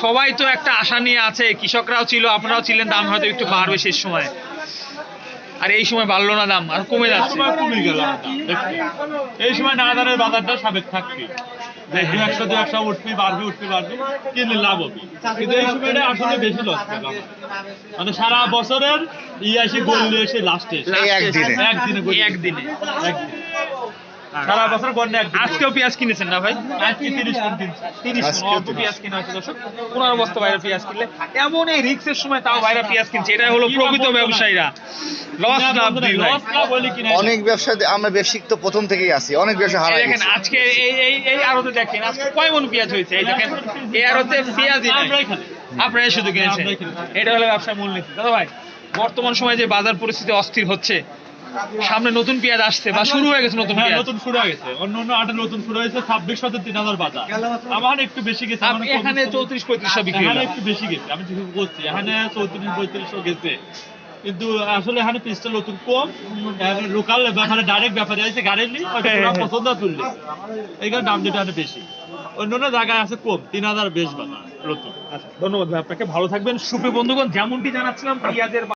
সবাই তো একটা আশা নিয়ে আছে কৃষকরাও ছিল আপনারাও ছিলেন দাম হয়তো একটু বাড়বে শেষ সময়। আর এই সময় বাড়লো না দাম আর কমে এই যাচ্ছে। সময় কমে গেল এই সময় নাদারের বাজারটা সাবেক থাকবে। দু একশো দু একশো উঠবি বাড়বি উঠবি বাড়বি কিনলে লাভ হবে। কিন্তু এই সময়টা আসলে বেশি লস মানে সারা বছরের ইয়ে আসে গল্লি এসে লাস্টে। একদিনে। একদিনে। একদিন। সারা বছর একদিন আজকেও পেঁয়াজ কিনেছেন না ভাই? আজকে তিরিশ তিরিশ পেঁয়াজ কিনা হচ্ছে দর্শক। পনেরো বস্তা বাইরে পেঁয়াজ কিনলে এমন এই রিক্সের সময় তাও বাইরে পেঁয়াজ কিনছে। এটাই হলো প্রকৃত ব্যবসায়ীরা। লস লাভ অনেক ব্যবসা আমরা ব্যবসায়িক তো প্রথম থেকেই আছি। অনেক ব্যবসা হারাই দেখেন আজকে এই এই এই আড়তে দেখেন আজকে কয় মন পেঁয়াজ হয়েছে? এই দেখেন এই আড়তে পেঁয়াজই নাই। আপনারাই শুধু কিনেছেন। এটা হলো ব্যবসার মূলনীতি। দাদা ভাই বর্তমান সময়ে যে বাজার পরিস্থিতি অস্থির হচ্ছে সামনে নতুন পেঁয়াজ আসছে বা শুরু হয়ে গেছে নতুন হ্যাঁ পেঁয়াজ? নতুন শুরু হয়ে গেছে। অন্য অন্য আটে নতুন শুরু হয়েছে ছাব্বিশ হাজার তিন হাজার বাজার। আমার একটু বেশি গেছে আমার এখানে চৌত্রিশ পঁয়ত্রিশশো বিক্রি এখানে একটু বেশি গেছে আমি যেভাবে বলছি এখানে চৌত্রিশ পঁয়ত্রিশশো গেছে। কিন্তু আসলে এখানে পিসটা নতুন কম লোকাল ব্যাপারে ডাইরেক্ট ব্যাপারে আছে গাড়ি নি ওরা পছন্দ তুললে এইখানে দাম যেটা এখানে বেশি। অন্য অন্য জায়গায় আছে কম তিন হাজার বেশ বাজার নতুন। আচ্ছা ধন্যবাদ ভাই আপনাকে ভালো থাকবেন। সুপ্রিয় বন্ধুগণ যেমনটি জানাচ্ছিলাম পেঁয়াজের